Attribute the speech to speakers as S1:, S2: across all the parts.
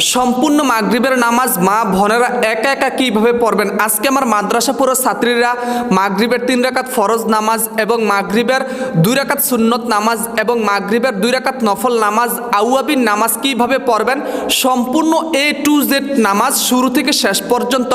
S1: সম্পূর্ণ মাগরিবের নামাজ মা বোনেরা একা একা কীভাবে পড়বেন? আজকে আমার মাদ্রাসা পুরো ছাত্রীরা মাগরিবের তিন রাকাত ফরজ নামাজ এবং মাগরিবের দুই রাকাত সুন্নত নামাজ এবং মাগরিবের দুই রাকাত নফল নামাজ, আউয়াবিন নামাজ কীভাবে পড়বেন? সম্পূর্ণ এ টু জেড নামাজ শুরু থেকে শেষ পর্যন্ত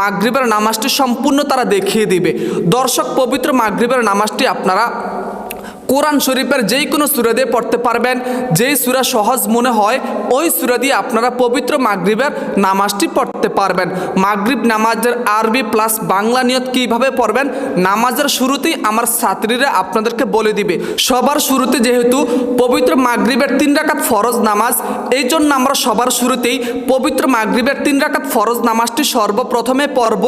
S1: মাগরিবের নামাজটি সম্পূর্ণ তারা দেখিয়ে দিবে। দর্শক, পবিত্র মাগরিবের নামাজটি আপনারা কোরআন শরীফের যেই কোনো সুরা দিয়ে পড়তে পারবেন। যেই সুরা সহজ মনে হয়, ওই সুরা দিয়ে আপনারা পবিত্র মাগরিবের নামাজটি পড়তে পারবেন। মাগরিব নামাজের আরবি প্লাস বাংলা নিয়ত কীভাবে পড়বেন, নামাজের শুরুতেই আমার ছাত্রীরা আপনাদেরকে বলে দিবে। সবার শুরুতে যেহেতু পবিত্র মাগরিবের তিন রাকাত ফরজ নামাজ, এই জন্য আমরা সবার শুরুতেই পবিত্র মাগরিবের তিন রাকাত ফরজ নামাজটি সর্বপ্রথমে পড়ব।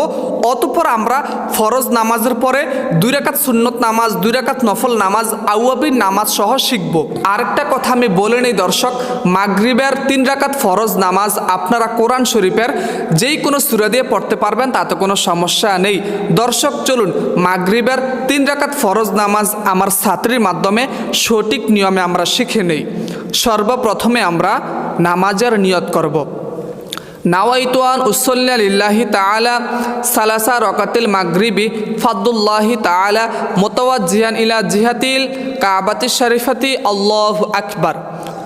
S1: অতঃপর আমরা ফরজ নামাজের পরে দুই রাকাত সুন্নত নামাজ, দুই রাকাত নফল নামাজ আউয়াবির নামাজ সহ শিখব। আরেকটা কথা আমি বলে নেই, দর্শক। মাগরিবের তিন রাকাত ফরজ নামাজ আপনারা কোরআন শরীফের যেই কোনো সুরা দিয়ে পড়তে পারবেন, তাতে কোনো সমস্যা নেই। দর্শক, চলুন। মাগরিবের তিন রাকাত ফরজ নামাজ আমার ছাত্রীর মাধ্যমে সঠিক নিয়মে আমরা শিখে নেই। সর্বপ্রথমে আমরা নামাজের নিয়ত করব। নাওয়াইতুয়ান উসল্লা লিল্লাহি তাআলা সালাসা রকাতিল মাগরিবি ফাদুল্লাহি তাআলা মোতাওয়াজ্জিহান ইলা জিহাতিল কাবাতি শরীফাতি আল্লাহু আকবার।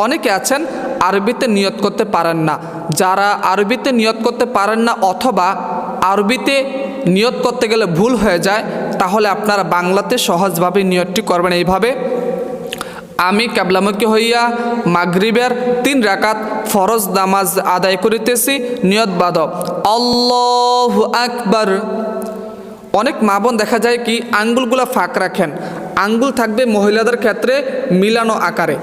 S1: অনেকে আছেন, আরবিতে নিয়ত করতে পারেন না। যারা আরবিতে নিয়ত করতে পারেন না অথবা আরবিতে নিয়ত করতে গেলে ভুল হয়ে যায়, তাহলে আপনারা বাংলাতে সহজভাবে নিয়তটি করবেন এইভাবে। আমি ক্যাবলামুখী হইয়া মাগরিবের তিন রাকাত ফরজ নামাজ আদায় করিতেছি নিয়ত বাদ আল্লাহ আকবার অনেক মা বোন দেখা যায় কি আঙ্গুলগুলা ফাঁক রাখেন আঙ্গুল থাকবে মহিলাদের ক্ষেত্রে মিলানো আকারে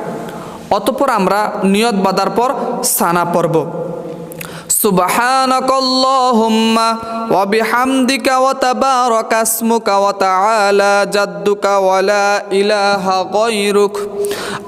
S1: অতপর আমরা নিয়ত বাঁধার পর সানা পড়ব سبحانك اللهم وبحمدك وتبارك اسمك وتعالى جدك ولا إله غيرك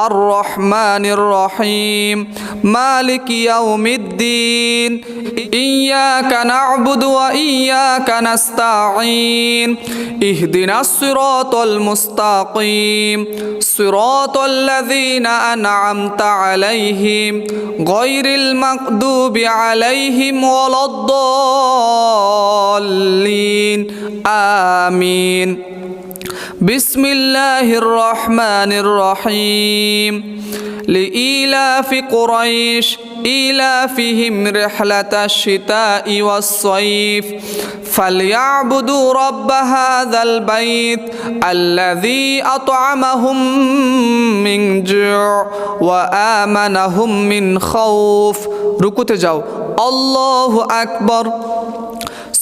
S1: الرحمن الرحيم. مالك يوم الدين. إياك نعبد وإياك نستعين. اهدنا الصراط المستقيم. صراط الذين أنعمت عليهم. غير المغضوب عليهم ولا الضالين. آمين. بسم الله الرحمن الرحيم. لإيلاف قريش إيلافهم رحلة الشتاء والصيف. فليعبدوا رب هذا البيت الذي أطعمهم من جوع وآمنهم من خوف. ركوت جاو الله أكبر.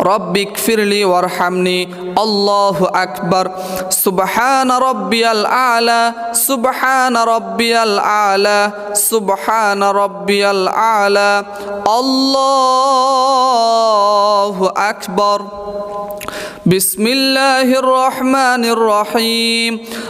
S1: رب اغفر لي وارحمني. الله أكبر. سبحان ربي الأعلى. سبحان ربي الأعلى. سبحان ربي الأعلى. الله أكبر. بسم الله الرحمن الرحيم.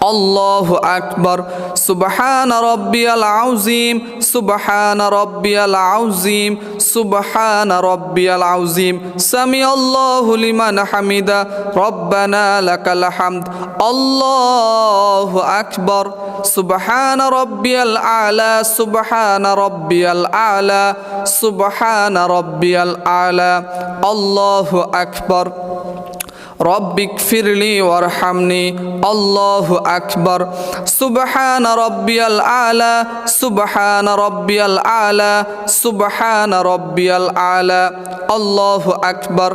S1: আল্লাহ আকবর। সুবহান রব্বিয়াল আউজিম সুবহান রব্বিয়াল আউজিম সুবহান রব্বিয়াল আউজিম সামি আল্লাহু লিমান হামিদা। রব্বানা লাকাল হামদ। আল্লাহ আকবর। সুবহান রব্বিয়াল আলা, সুবহান রব্বিয়াল আলা, সুবহান রব্বিয়াল আলা। আল্লাহু আকবর। রব্বিক ফিরলি ওয়ারহামনি। আল্লাহু আকবর। সুবহান রব্বিয়াল আলা, সুবহান রব্বিয়াল আলা, সুবহান রব্বিয়াল আলা। আল্লাহু আকবর।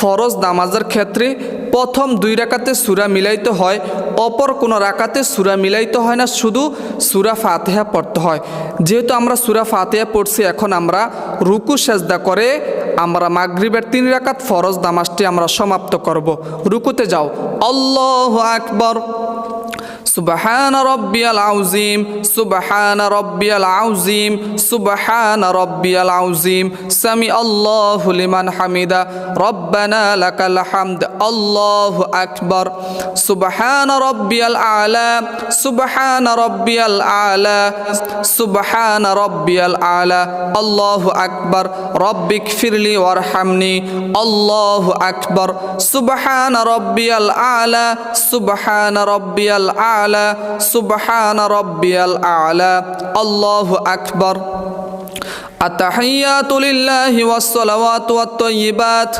S1: ফরজ নামাজের ক্ষেত্রে প্রথম দুই রাকাতে সুরা মিলাইতে হয়, অপর কোনো রাকাতে সুরা মিলাইতে হয় না, শুধু সুরা ফাতেহা পড়তে হয়। যেহেতু আমরা সুরা ফাতেহা পড়ছি, এখন আমরা রুকু, সেজদা করে আমরা মাগরিবের তিন রাকাত ফরজ নামাজটি আমরা সমাপ্ত করব। রুকুতে যাও। আল্লাহ আকবর। সুবাহান রব্বিয়াল আউজিম, সুবাহান রব্বিয়াল আউজিম, সুবাহান রব্বিয়াল আউজিম। সামি আল্লাহ লিমান হামিদা, রব্বানা লাকাল হামদ, আল্লাহ আকবর। সুবাহান রব্বিয়াল আলা, সুবাহান রব্বিয়াল আলা, সুবাহান রব্বিয়াল আলা, আল্লাহ আকবর। রব্বিক ফিরলি ওয়ারহামনি, আল্লাহ আকবর। সুবাহান রব্বিয়াল আলা, সুবাহান রব্বিয়াল আলা আলা সুবহান রব্বিয়াল আলা আল্লাহু আকবর। আতাহিয়াতুলিল্লাহি ওয়াসসালাওয়াতু ওয়াত-তাইয়্যিবাত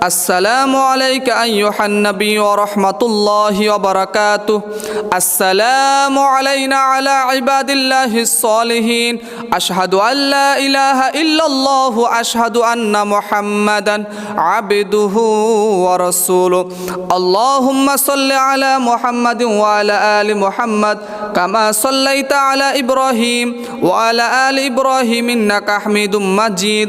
S1: আসসালামু আলাইকা আইয়ুহান নবী ওয়া রাহমাতুল্লাহি ওয়া বারাকাতুহু আসসালামু আলাইনা আলা ইবাদিল্লাহিস সলিহিন আশহাদু আল্লা ইলাহা ইল্লাল্লাহ আশহাদু আন্না মুহাম্মাদান আবদুহু ওয়া রাসূলুহু। আল্লাহুম্মা সাল্লি আলা মুহাম্মাদিন ওয়া আলা আলি মুহাম্মাদ কামা সাল্লাইতা আলা ইব্রাহিম ওয়া আলা আলি ইব্রাহিম ইন্নাকা হামিদুম মাজিদ।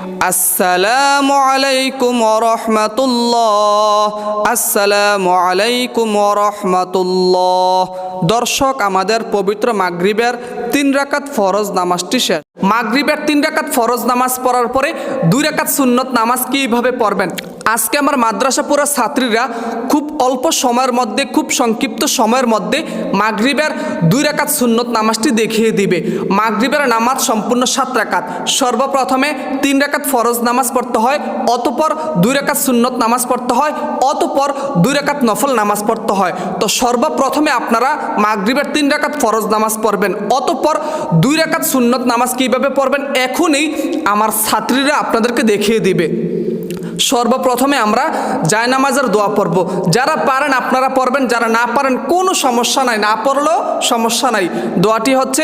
S1: আসসালামু আলাইকুম রহমাতুল্লাহ। আসসালামু আলাইকুম রহমাতুল্লাহ। দর্শক, আমাদের পবিত্র মাগরিবের তিন রাকাত ফরজ নামাজটি শেষ। মাগরিবের তিন রাকাত ফরজ নামাজ পড়ার পরে দুই রাকাত সুন্নত নামাজ কীভাবে পড়বেন? আজকে আমার মাদ্রাসা পুরা ছাত্রীরা খুব অল্প সময়ের মধ্যে, খুব সংক্ষিপ্ত সময়ের মধ্যে মাগরিবের দুই রাকাত সুন্নত নামাজটি দেখিয়ে দিবে। মাগরিবের নামাজ সম্পূর্ণ সাত রাকাত। সর্বপ্রথমে তিন রাকাত ফরজ নামাজ পড়তে হয়, অতপর দুই রাকাত সুন্নত নামাজ পড়তে হয়, অতপর দুই রাকাত নফল নামাজ পড়তে হয়। তো সর্বপ্রথমে আপনারা মাগরিবের তিন রাকাত ফরজ নামাজ পড়বেন, অতপর দুই রাকাত সুন্নত নামাজ কীভাবে পড়বেন, এখনই আমার ছাত্রীরা আপনাদেরকে দেখিয়ে দিবে। সর্বপ্রথমে আমরা জায়নামাজের দোয়া পড়ব। যারা পারেন আপনারা পড়বেন, যারা না পারেন কোনো সমস্যা নাই। না পড়লেও সমস্যা নাই। দোয়াটি হচ্ছে,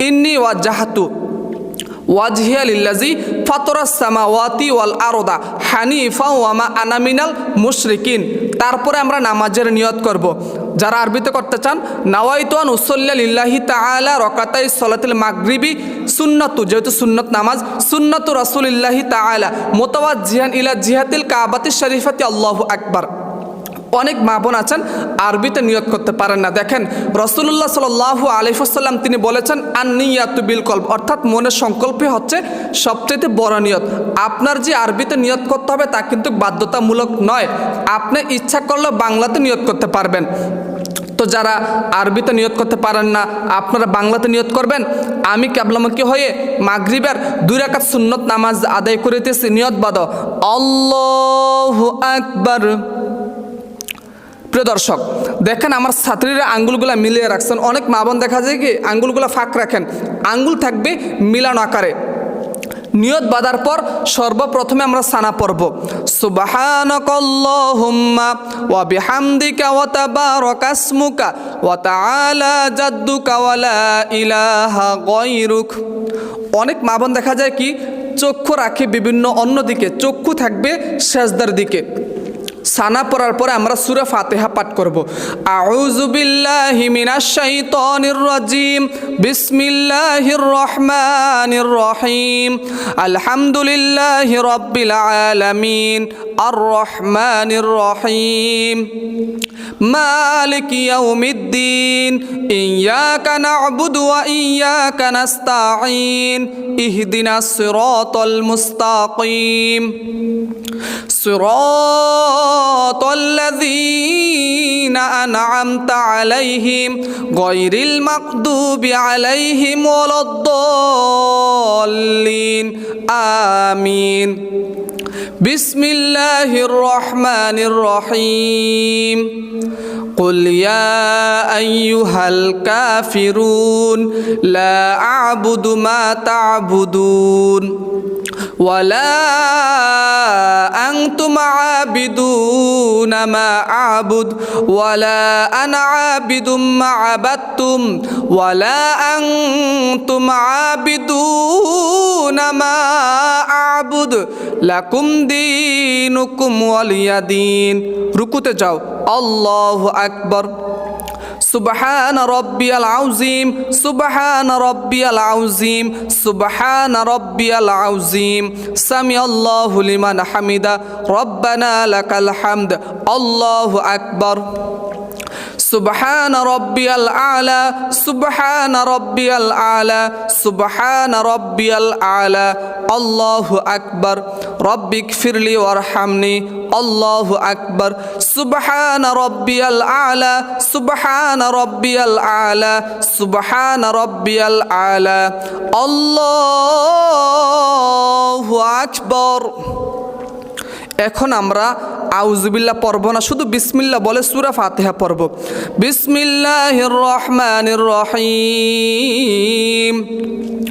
S1: ইন্নি ওয়া জাহাতু ওয়াজহিয়া লিল্লাজি ফাতরাস সামাওয়াতি ওয়াল আরদা হানিফা ওয়ামা আনামিনাল মুশরিকিন। তারপরে আমরা নামাজের নিয়ত করব। যারা আরবিতে করতে চান নাওয়াইতান উসল্লা লিল্লাহি তাআলা রকাতাই সলাতুল মাগরিবি সুন্নতু, যেহেতু সুন্নত নামাজ, সুন্নতু রাসূলিল্লাহি তাআলা মোতাবাদ জিহান ইলা জিহাতিল কাবাতি শরীফাতি, আল্লাহ আকবার। অনেক মা বোন আছেন, আরবিতে নিয়ত করতে পারেন না। দেখেন রসুল্লাহ সাল আলিফাসাল্লাম তিনি বলেছেন আর বিল কল্প অর্থাৎ মনের সংকল্পই হচ্ছে সবচেয়ে বড় নিয়ত। আপনার যে আরবিতে নিয়ত করতে হবে, তা কিন্তু বাধ্যতামূলক নয়। আপনি ইচ্ছা করলে বাংলাতে নিয়ত করতে পারবেন। তো যারা আরবিতে নিয়ত করতে পারেন না, আপনারা বাংলাতে নিয়ত করবেন। আমি ক্যাবলামুখী হয়ে মাগরিবের দুই রাকাত সুন্নত নামাজ আদায় করিতেছি। নিয়ত বাদ আল্লাহ আকবার। প্রিয় দর্শক, দেখেন আমার ছাত্রীরা আঙ্গুলগুলা মিলিয়ে রাখছেন। অনেক মা দেখা যায় কি, আঙ্গুলগুলা ফাঁক রাখেন। আঙ্গুল থাকবে মিলানো আকারে। নিয়ত বাঁধার পর সর্বপ্রথমে আমরা সানা পড়ব। সুবহানাকাল্লাহুম্মা ওয়া ইলাহা অনেক মা বোন দেখা যায় কি, চক্ষু রাখে বিভিন্ন অন্য দিকে চক্ষু থাকবে শেষদার দিকে। সানা পড়ার পরে আমরা সুরা ফাতেহা পাঠ করব। আউজুবিল্লাহি মিনাশ শাইতানির রাজিম। বিসমিল্লাহির রহমানির রহিম। আলহামদুলিল্লাহি রাব্বিল আলামিন। আর রহমানির রহিম। মালিক ইয়াউমিদ্দিন। ইয়াকা না'বুদু ওয়া ইয়াকা নাস্তাঈন। ইহদিনাস সিরাতাল মুস্তাকিম। صراط الذين أنعمت عليهم غير المغضوب عليهم ولا الضالين آمين بسم الله الرحمن الرحيم قل يا أيها الكافرون لا أعبد ما تعبدون ওয়ালা আংতুম আবিদুন মা আবুদ, ওয়ালা আনা আবিদুম মা আবাদতুম, ওয়ালা আংতুম আবিদুন মা আবুদ, লাকুম দীনুকুম রুকুতে যাও। আল্লাহু আকবর। سبحان ربي العظيم سبحان ربي العظيم سبحان ربي العظيم سمع الله لمن حمده ربنا لك الحمد الله أكبر سبحان ربي الأعلى سبحان ربي الأعلى سبحان ربي الأعلى الله أكبر رب اغفر لي وارحمني আল্লাহ আকবর, সুবহান রব্বিয়াল আলা, সুবহান রব্বিয়াল আলা, সুবহান রব্বিয়াল আলা। আল্লাহু আকবর। এখন আমরা আউজবিল্লা পর্ব না, শুধু বিসমিল্লা বলে সুরা ফাতেহা পর্ব বিসমিল্লাহির রহমানির রহিম।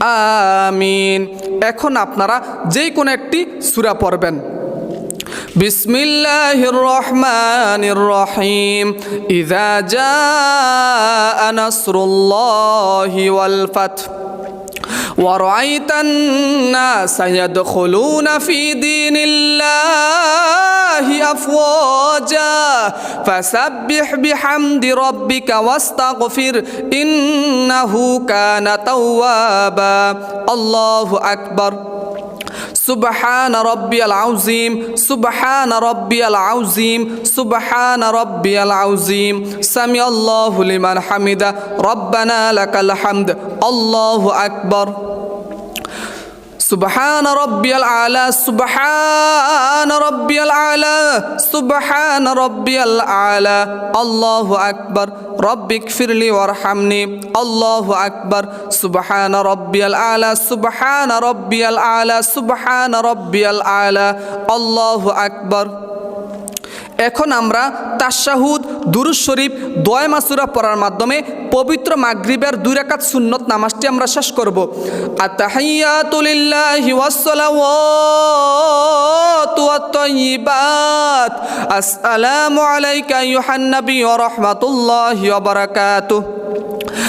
S1: আমিন এখন আপনারা যে কোনো একটি সূরা পড়বেন بسم الله الرحمن الرحيم إذا جاء نصر الله والفتح ورأيت الناس يدخلون في دين الله أفواجا فسبح بحمد ربك واستغفر إنه كان توابا الله أكبر سبحان ربي العظيم سبحان ربي العظيم سبحان ربي العظيم سمع الله لمن حمده ربنا لك الحمد الله أكبر সুবহান রব্বিয়াল আলা, সুবহান রব্বিয়াল আলা, সুবহান রব্বিয়াল আলা। আল্লাহু আকবার রব্বিক ফিরলি ওয়ারহামনি। আল্লাহু আকবার, সুবহান রব্বিয়াল আলা, সুবহান রব্বিয়াল আলা, সুবহান রব্বিয়াল আলা। আল্লাহু আকবার। এখন আমরা তাশাহুদ, দুরুজ শরীফ, দয় মাসুরা পড়ার মাধ্যমে পবিত্র মাগরিবের দুই রাকাত সুন্নত নামাজটি আমরা শেষ করব। আর ওয়াসসালাওয়াতু আসসালামু আলাইকা আইয়ুহান নবী ওয়া রাহমাতুল্লাহি ওয়া বারাকাতুহু।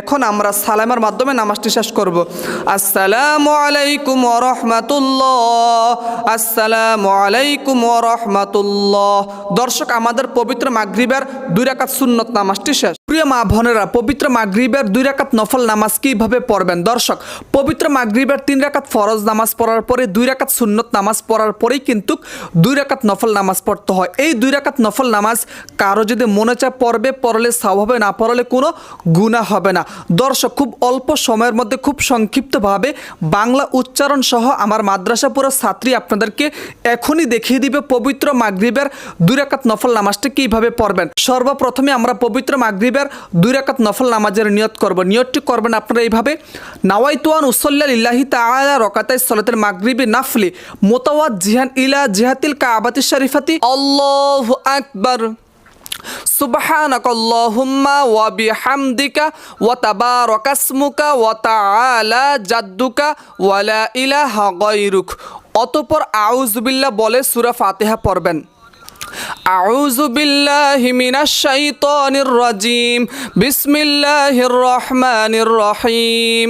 S1: এখন আমরা সালামের মাধ্যমে নামাজটি শেষ করব। আসসালামু আলাইকুম রাহমাতুল্লাহ। আসসালামু আলাইকুম রাহমাতুল্লাহ। দর্শক, আমাদের পবিত্র মাগরিবের দুই রাকাত সুন্নত নামাজটি শেষ। প্রিয় মা বোনেরা, পবিত্র মাগরিবের দুই রাকাত নফল নামাজ কীভাবে পড়বেন? দর্শক, পবিত্র মাগরিবের তিন রাকাত ফরজ নামাজ পড়ার পরে দুই রাকাত সুন্নত নামাজ পড়ার পরেই কিন্তু দুই রাকাত নফল নামাজ পড়তে হয়। এই দুই রাকাত নফল নামাজ কারও যদি মনে চায় পড়বে, পড়লে সাব হবে না পড়লে কোনো গুণা হবে না। দর্শক, খুব অল্প সময়ের মধ্যে খুব সংক্ষিপ্তভাবে বাংলা উচ্চারণ সহ আমার মাদ্রাসা পুরো ছাত্রী আপনাদেরকে এখনই দেখিয়ে দিবে পবিত্র মাগরিবের দুই রাকাত নফল নামাজটা কীভাবে পড়বেন। সর্বপ্রথমে আমরা পবিত্র মাগরিবের দুই রাকাত নফল নামাজের নিয়ত করব। নিয়তটি করবেন আপনারা এইভাবে, নাওয়াইতুয়ান উসল্লা ইল্লাহি তাআলা রকাতাই সলাতের মাগরিবি নাফলি মোতাওয়াত জিহান ইলা জিহাতিল কাবাতি শরীফাতি। আল্লাহু আকবার। سبحانك اللهم وبحمدك وتبارك اسمك وتعالى جدك ولا إله غيرك অতপর আউজবিল্লাহ বলে সুরা ফাতিহা পড়বেন أعوذ بالله من الشيطان الرجيم بسم الله الرحمن الرحيم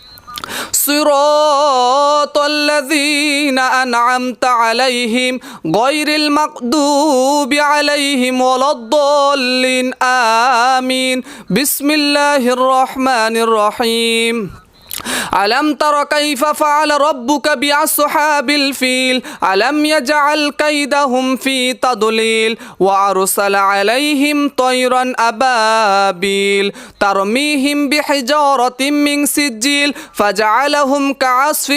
S1: صراط الذين أنعمت عليهم غير المغضوب عليهم ولا الضالين. آمين. بسم الله الرحمن الرحيم. ألم تر كيف فعل ربك بأصحاب الفيل ألم يجعل كيدهم في تضليل وأرسل عليهم طيرا أبابيل ترميهم بحجارة من سجيل فجعلهم كعصف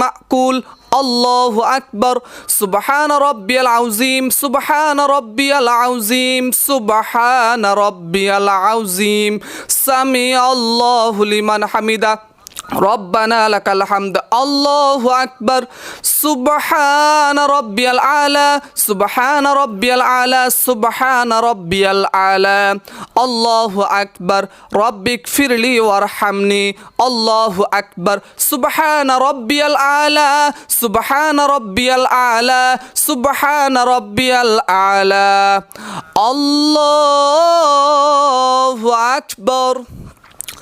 S1: مأكول الله أكبر سبحان ربي العظيم سبحان ربي العظيم سبحان ربي العظيم سمع الله لمن حمده ربنا لك الحمد. الله أكبر. سبحان ربي الأعلى. سبحان ربي الأعلى. سبحان ربي الأعلى. الله أكبر. ربي اغفر لي وارحمني. الله أكبر. سبحان ربي الأعلى. سبحان ربي الأعلى. سبحان ربي الأعلى. الله أكبر.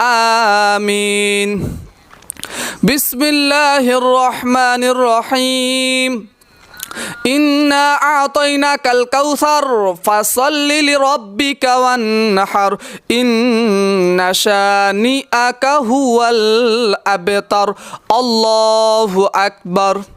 S1: آمين بسم الله الرحمن الرحيم إنا أعطيناك الكوثر فصل لربك وانحر إن شانئك هو الأبتر الله أكبر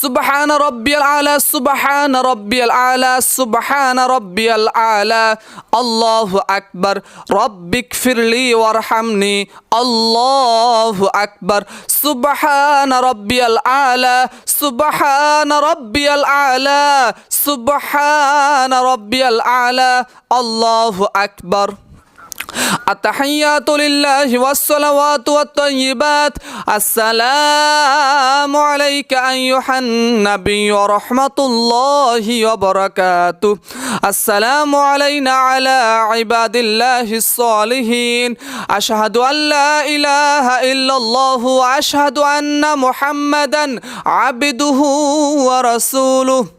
S1: সুবহান রব্বিয়াল আলা, সুবহান রব্বিয়াল আলা, সুবহান রব্বিয়াল আলা। আল্লাহু আকবার। রব্বিক ফিরলি ওয়ারহামনি। আল্লাহু আকবার। সুবহান রব্বিয়াল আলা, সুবহান রব্বিয়াল আলা, সুবহান রব্বিয়াল আলা। আল্লাহু আকবার। التحيات لله والصلوات والطيبات السلام عليك أيها النبي ورحمة الله وبركاته السلام علينا على عباد الله الصالحين أشهد أن لا إله إلا الله وأشهد أن محمدا عبده ورسوله